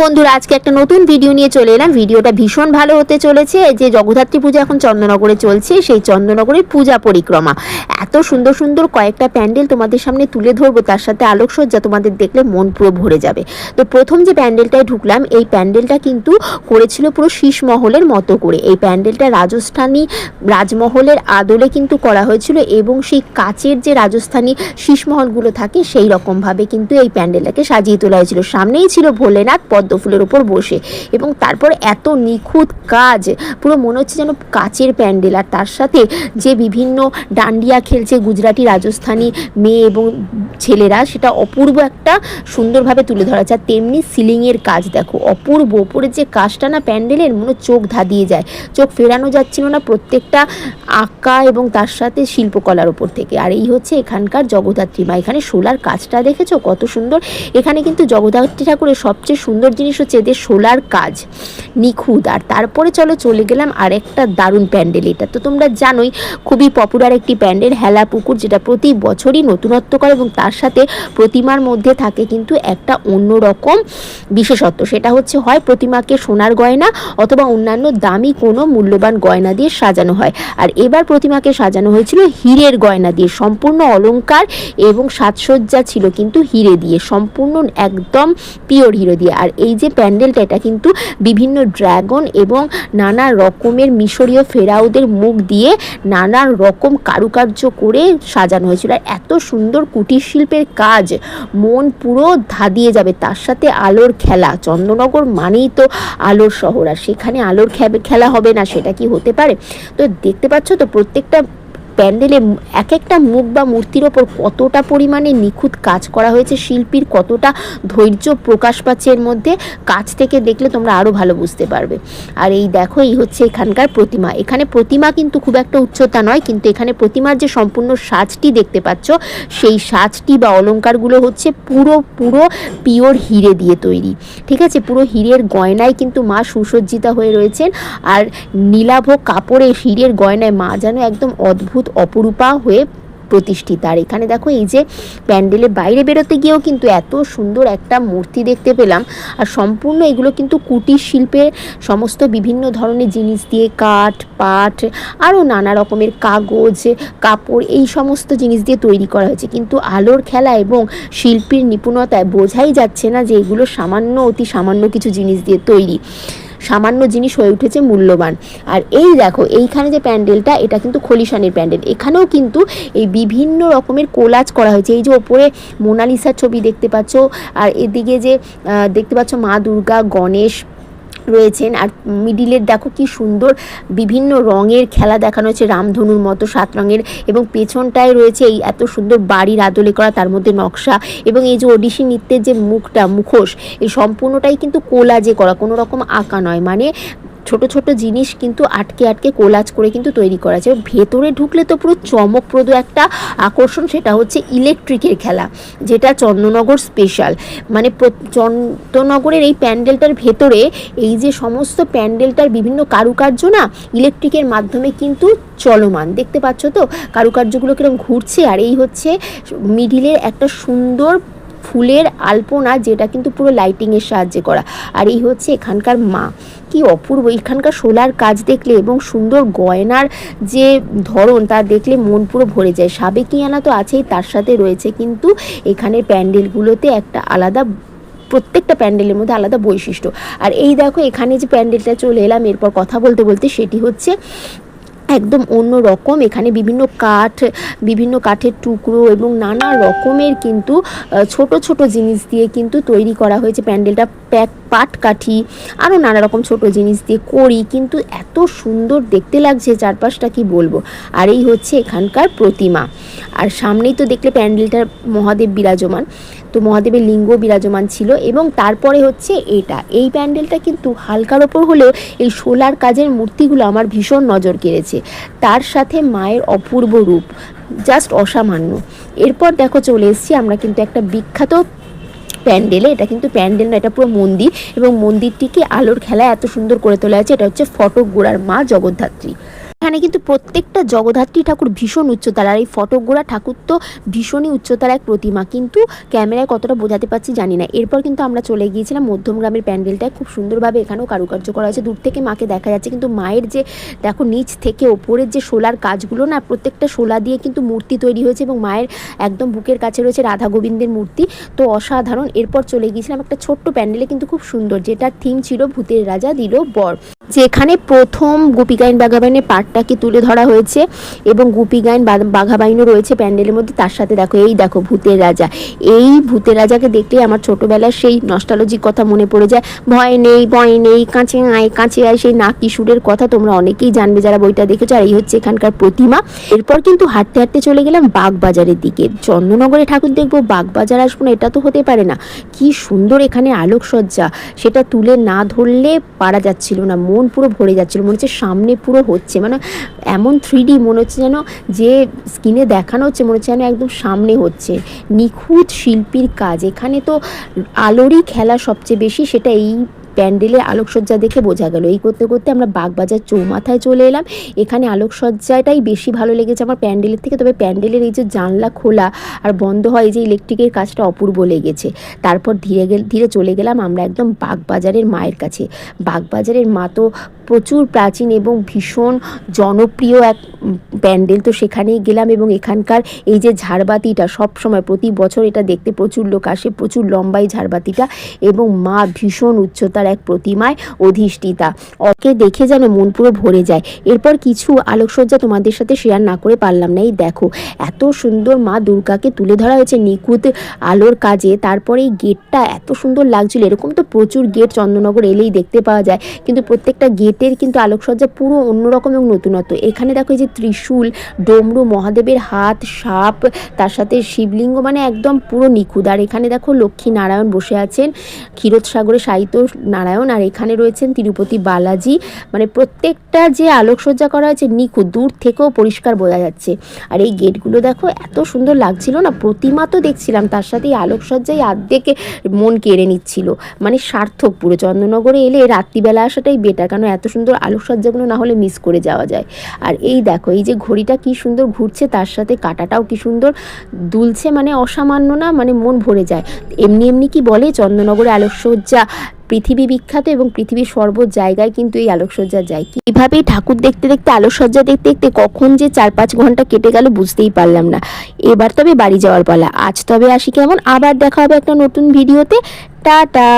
বন্ধুরা, আজকে একটা নতুন ভিডিও নিয়ে চলে এলাম। ভিডিওটা ভীষণ ভালো হতে চলেছে। যে জগদ্ধাত্রী পূজা এখন চন্দ্রনগরে চলছে, সেই চন্দ্রনগরের পূজা পরিক্রমা। এত সুন্দর সুন্দর কয়েকটা প্যান্ডেল তোমাদের সামনে তুলে ধরবো, তার সাথে আলোকসজ্জা তোমাদের দেখলে মন পুরো ভরে যাবে। তো প্রথম যে প্যান্ডেলটায় ঢুকলাম, এই প্যান্ডেলটা কিন্তু করেছিল পুরো শীষমহলের মতো করে। এই প্যান্ডেলটা রাজস্থানী রাজমহলের আদলে কিন্তু করা হয়েছিল এবং সেই কাচের যে রাজস্থানী শীষমহলগুলো থাকে, সেই রকমভাবে কিন্তু এই প্যান্ডেলটাকে সাজিয়ে তোলা হয়েছিল। সামনেই ছিল ভোলেনাথ পদ্ম ফুলের উপর বসে। এবং তারপর এত নিখুঁত কাজ, পুরো মনে হচ্ছে যেন কাচের প্যান্ডেল। আর তার সাথে যে বিভিন্ন ডান্ডিয়া খেলছে গুজরাটি, রাজস্থানী মেয়ে এবং ছেলেরা, সেটা অপূর্ব একটা সুন্দরভাবে তুলে ধরা যায় তেমনি সিলিংয়ের কাজ দেখো, অপূর্ব। ওপরের যে কাজটা না প্যান্ডেলের, মনে চোখ ধাঁধিয়ে যায়। চোখ ফেরানো যাচ্ছিল না প্রত্যেকটা আঁকা এবং তার সাথে শিল্পকলার উপর থেকে। আর এই হচ্ছে এখানকার জগদ্ধাত্রী মা। এখানে সোলার কাজটা দেখেছ? কত সুন্দর। এখানে কিন্তু জগদ্ধাত্রী ঠাকুরের সবচেয়ে সুন্দর জিনিস হচ্ছে এদের সোলার কাজ। নিখুঁত। আর তারপরে চলো চলে গেলাম আরেকটা দারুণ প্যান্ডেল এটা। তো তোমরা জানোই, খুবই পপুলার একটি প্যান্ডেল হেলা পুকুর যেটা প্রতি বছরই নতুনত্ব করে এবং তার সাথে প্রতিমার মধ্যে থাকে কিন্তু একটা অন্যরকম বিশেষত্ব। সেটা হচ্ছে হয় প্রতিমাকে সোনার গয়না অথবা অন্যান্য দামি কোনো মূল্যবান গয়না দিয়ে সাজানো হয়। আর এবার প্রতিমাকে সাজানো হয়েছিল হীরের গয়না দিয়ে। সম্পূর্ণ অলঙ্কার এবং সাজসজ্জা ছিল কিন্তু হিরে দিয়ে। সম্পূর্ণ একদম পিওর হিরো দিয়ে। আর এই যে প্যান্ডেলটা, এটা কিন্তু বিভিন্ন ড্রাগন এবং নানা রকমের মিশরীয় ফেরাউদের মুখ দিয়ে নানা রকম কারুকার্য করে সাজানো হয়েছিল। আর এত সুন্দর কুটির শিল্পের কাজ, মন পুরো ধাঁধিয়ে যাবে। তার সাথে আলোর খেলা, চন্দ্রনগর মানেই তো আলোর শহর। আর সেখানে আলোর খেলা হবে না, সেটা কি হতে পারে? তো দেখতে পাচ্ছ তো প্রত্যেকটা প্যান্ডেলে এক একটা মুখ বা মূর্তির ওপর কতটা পরিমাণে নিখুঁত কাজ করা হয়েছে, শিল্পীর কতটা ধৈর্য প্রকাশ পাচ্ছে এর মধ্যে, কাছ থেকে দেখলে তোমরা আরও ভালো বুঝতে পারবে। আর এই দেখো, এই হচ্ছে এখানকার প্রতিমা। এখানে প্রতিমা কিন্তু খুব একটা উচ্চতা নয়, কিন্তু এখানে প্রতিমার যে সম্পূর্ণ সাজটি দেখতে পাচ্ছ, সেই সাজটি বা অলঙ্কারগুলো হচ্ছে পুরো পুরো পিওর হিরে দিয়ে তৈরি। ঠিক আছে? পুরো হীরের গয়নায় কিন্তু মা সুসজ্জিতা হয়ে রয়েছেন। আর নীলাভ কাপড়ে হীরের গয়নায় মা যেন একদম অদ্ভুত অপরূপা হয়ে প্রতিষ্ঠিত। আর এখানে দেখো এই যে প্যান্ডেলের বাইরে বেরোতে গিয়েও কিন্তু এত সুন্দর একটা মূর্তি দেখতে পেলাম। আর সম্পূর্ণ এগুলো কিন্তু কুটির শিল্পের সমস্ত বিভিন্ন ধরনের জিনিস দিয়ে কাঠ, পাট, আরও নানা রকমের কাগজ, কাপড়, এই সমস্ত জিনিস দিয়ে তৈরি করা হয়েছে। কিন্তু আলোর খেলা এবং শিল্পীর নিপুণতায় বোঝাই যাচ্ছে না যে এগুলো সামান্য, অতি সামান্য কিছু জিনিস দিয়ে তৈরি। সামান্য জিনিস হয়ে উঠেছে, মূল্যবান। আর এই দেখো, এইখানে যে প্যান্ডেলটা, এটা কিন্তু খলিশানের প্যান্ডেল। এখানেও কিন্তু এই বিভিন্ন রকমের কোলাজ করা হয়েছে। এই যে ওপরে মোনালিসার ছবি দেখতে পাচ্ছ, আর এদিকে যে দেখতে পাচ্ছ মা দুর্গা, গণেশ রয়েছেন। আর মিডিলের দেখো কি সুন্দর বিভিন্ন রঙের খেলা দেখানো হয়েছে রামধনুর মতো সাত রঙের এবং পেছনটায় রয়েছে এই এত সুন্দর বাড়ির আদলে করা তার মধ্যে নকশা এবং এই যে ওডিসি নৃত্যের যে মুখটা, মুখোশ, এই সম্পূর্ণটাই কিন্তু কোলাজে করা, কোনো রকম আঁকা নয়। মানে ছোট ছোট জিনিস কিন্তু আটকে আটকে কোলাজ করে কিন্তু তৈরি করা যায়। ভেতরে ঢুকলে তো পুরো চমকপ্রদ একটা আকর্ষণ সেটা হচ্ছে ইলেকট্রিকের খেলা, যেটা চন্দ্রনগর স্পেশাল মানে চন্দ্রনগরের এই প্যান্ডেলটার ভেতরে এই যে সমস্ত প্যান্ডেলটার বিভিন্ন কারুকার্য না ইলেকট্রিকের মাধ্যমে কিন্তু চলমান। দেখতে পাচ্ছ তো কারুকার্যগুলো কীরকম ঘুরছে, আর এই হচ্ছে মিডিলের একটা সুন্দর ফুলের আলপনা যেটা কিন্তু পুরো লাইটিংয়ের সাহায্যে করা। আর এই হচ্ছে এখানকার মা। কি অপূর্ব, এখানকার সোলার কাজ দেখলে এবং সুন্দর গয়নার যে ধরন তা দেখলে মন পুরো ভরে যায়। সাবেকিয়ানা তো আছেই, তার সাথে রয়েছে কিন্তু এখানে প্যান্ডেলগুলোতে একটা আলাদা, প্রত্যেকটা প্যান্ডেলের মধ্যে আলাদা বৈশিষ্ট্য। আর এই দেখো, এখানে যে প্যান্ডেলটা চলে এলাম, এরপর কথা বলতে বলতে সেটি হচ্ছে একদম অন্য রকম। এখানে বিভিন্ন কাঠ, বিভিন্ন কাঠের টুকরো এবং নানা রকমের কিন্তু ছোট ছোট জিনিস দিয়ে কিন্তু তৈরি করা হয়েছে। প্যান্ডেলটা প্যাক পাট কাঠি আরও নানা রকম ছোট জিনিস দিয়ে করি। কিন্তু এত সুন্দর দেখতে লাগছে চারপাশটা, কি বলব? আর এই হচ্ছে এখানকার প্রতিমা। আর সামনেই তো দেখলে প্যান্ডেলটার মহাদেব বিরাজমান। তো মহাদেবের লিঙ্গ বিরাজমান ছিল এবং তারপরে হচ্ছে এটা। এই প্যান্ডেলটা কিন্তু হালকার ওপর হলেও এই সোলার কাজের মূর্তিগুলো আমার ভীষণ নজর কেড়েছে। তার সাথে মায়ের অপূর্ব রূপ জাস্ট অসামান্য। এরপর দেখো চলে এসেছি আমরা কিন্তু একটা বিখ্যাত প্যান্ডেলে। এটা কিন্তু প্যান্ডেল না, এটা পুরো মন্দির এবং মন্দিরটিকে আলোর খেলায় এত সুন্দর করে তোলা হয়েছে। এটা হচ্ছে ফটক গোড়ার মা জগদ্ধাত্রী। এখানে কিন্তু প্রত্যেকটা জগদ্ধাত্রী ঠাকুর ভীষণ উচ্চতার, আর এই ফটকগোড়া ঠাকুর তো ভীষণই উচ্চতার এক প্রতিমা। কিন্তু ক্যামেরায় কতটা বোঝাতে পারছি জানি না। এরপর কিন্তু আমরা চলে গিয়েছিলাম মধ্যম গ্রামের প্যান্ডেলটায়। খুব সুন্দরভাবে এখানেও কারুকার্য করা হয়েছে। দূর থেকে মাকে দেখা যাচ্ছে। কিন্তু মায়ের যে, দেখো নিচ থেকে ওপরের যে শোলার কাজগুলো না, প্রত্যেকটা শোলা দিয়ে কিন্তু মূর্তি তৈরি হয়েছে এবং মায়ের একদম বুকের কাছে রয়েছে রাধা গোবিন্দের মূর্তি। তো অসাধারণ। এরপর চলে গিয়েছিলাম একটা ছোট্ট প্যান্ডেলে কিন্তু খুব সুন্দর, যেটার থিম ছিল ভূতের রাজা দিল বর। যেখানে প্রথম গোপীগাইন বাঘাবাইনের পার্টটাকে তুলে ধরা হয়েছে এবং গোপীগাইন বাঘাবাইনও রয়েছে প্যান্ডেলের মধ্যে। তার সাথে দেখো, এই দেখো ভূতের রাজা। এই ভূতের রাজাকে দেখলে আমার ছোটবেলার সেই নস্টালজিক কথা মনে পড়ে যায়। ভয় নেই ভয় নেই কাঁচে আয় কাঁচে আয়, সেই নাক কিশোরের কথা তোমরা অনেকেই জানবে যারা বইটা দেখেছ, আর এই হচ্ছে এখানকার প্রতিমা। এরপর কিন্তু হাঁটতে হাঁটতে চলে গেলাম বাগবাজারের দিকে। চন্দ্রনগরে ঠাকুর দেখব, বাগবাজার আসব না, এটা তো হতে পারে না। কি সুন্দর এখানে আলোকসজ্জা। সেটা তুলে না ধরলে পারা যাচ্ছিল না, মন পুরো ভরে যাচ্ছিল, মনে হচ্ছে সামনে পুরো হচ্ছে। মানে এমন থ্রি মনে হচ্ছে যেন যে স্ক্রিনে দেখানো হচ্ছে, মনে হচ্ছে যেন একদম সামনে হচ্ছে। নিখুঁত শিল্পীর কাজ। এখানে তো আলোরই খেলা সবচেয়ে বেশি, সেটা এই প্যান্ডেলের আলোকসজ্জা দেখে বোঝা গেল। এই করতে করতে আমরা বাগবাজার চৌমাথায় চলে এলাম। এখানে আলোকসজ্জাটাই বেশি ভালো লেগেছে আমার প্যান্ডেলের থেকে। তবে প্যান্ডেলের এই যে জানলা খোলা আর বন্ধ হয় যে ইলেকট্রিকের কাজটা অপূর্ব লেগেছে। তারপর ধীরে ধীরে চলে গেলাম আমরা একদম বাগবাজারের মায়ের কাছে। বাগবাজারের মা তো প্রচুর প্রাচীন এবং ভীষণ জনপ্রিয় এক প্যান্ডেল, তো সেখানেই গেলাম এবং এখানকার এই যে ঝাড়বাতিটা সব সময় প্রতি বছর এটা দেখতে প্রচুর লোক আসে, প্রচুর লম্বাই ঝাড়বাতিটা এবং মা ভীষণ উচ্চতার এক প্রতিমায় অধিষ্ঠিতা। ওকে দেখে যেন মন পুরো ভরে যায়। এরপর কিছু আলোকসজ্জা তোমাদের সাথে শেয়ার না করে পারলাম না। এই দেখো, এত সুন্দর মা দুর্গাকে তুলে ধরা হয়েছে নিখুঁত আলোর কাজে, তারপরে এই গেটটা এত সুন্দর লাগছিল। এরকম তো প্রচুর গেট চন্দ্রনগর এলেই দেখতে পাওয়া যায়, কিন্তু প্রত্যেকটা গেটের কিন্তু আলোকসজ্জা পুরো অন্যরকম এবং নতুনত্ব। এখানে দেখো এই যে ত্রিশূল, ডমরু, মহাদেবের হাত, সাপ, তার সাথে শিবলিঙ্গ মানে একদম পুরো নিখুঁত। আর এখানে দেখো লক্ষ্মী নারায়ণ বসে আছেন ক্ষীরোদ সাগরে সাহিত্য নারায়ণ, আর এখানে রয়েছেন তিরুপতি বালাজি। মানে প্রত্যেকটা যে আলোকসজ্জা করা হয়েছে নিখুঁত, দূর থেকেও পরিষ্কার বোঝা যাচ্ছে। আর এই গেটগুলো দেখো, এত সুন্দর লাগছিল না? প্রতিমা তো দেখছিলাম, তার সাথে এই আলোকসজ্জাই আর্ধেক মন কেড়ে নিচ্ছিল। মানে সার্থক পুরো। চন্দ্রনগরে এলে রাত্রিবেলা আসাটাই বেটার কারণ এত সুন্দর আলোকসজ্জাগুলো না হলে মিস করে যাওয়া যায়। আর এই দেখো এই যে ঘড়িটা কি সুন্দর ঘুরছে, তার সাথে কাটাটাও কি সুন্দর দুলছে মানে অসামান্য না মানে মন ভরে যায়। এমনি এমনি কি বলে, চন্দ্রনগরে আলোকসজ্জা পৃথিবী বিখ্যাত এবং পৃথিবীর সর্ব জায়গায় কিন্তু এই আলোকসজ্জা যায়। কীভাবে ঠাকুর দেখতে দেখতে, আলোকসজ্জা দেখতে দেখতে কখন যে চার পাঁচ ঘণ্টা কেটে গেল বুঝতেই পারলাম না। এবার তবে বাড়ি যাওয়ার পালা। আজ তবে আসি কেমন? আবার দেখা হবে একটা নতুন ভিডিওতে। টাটা!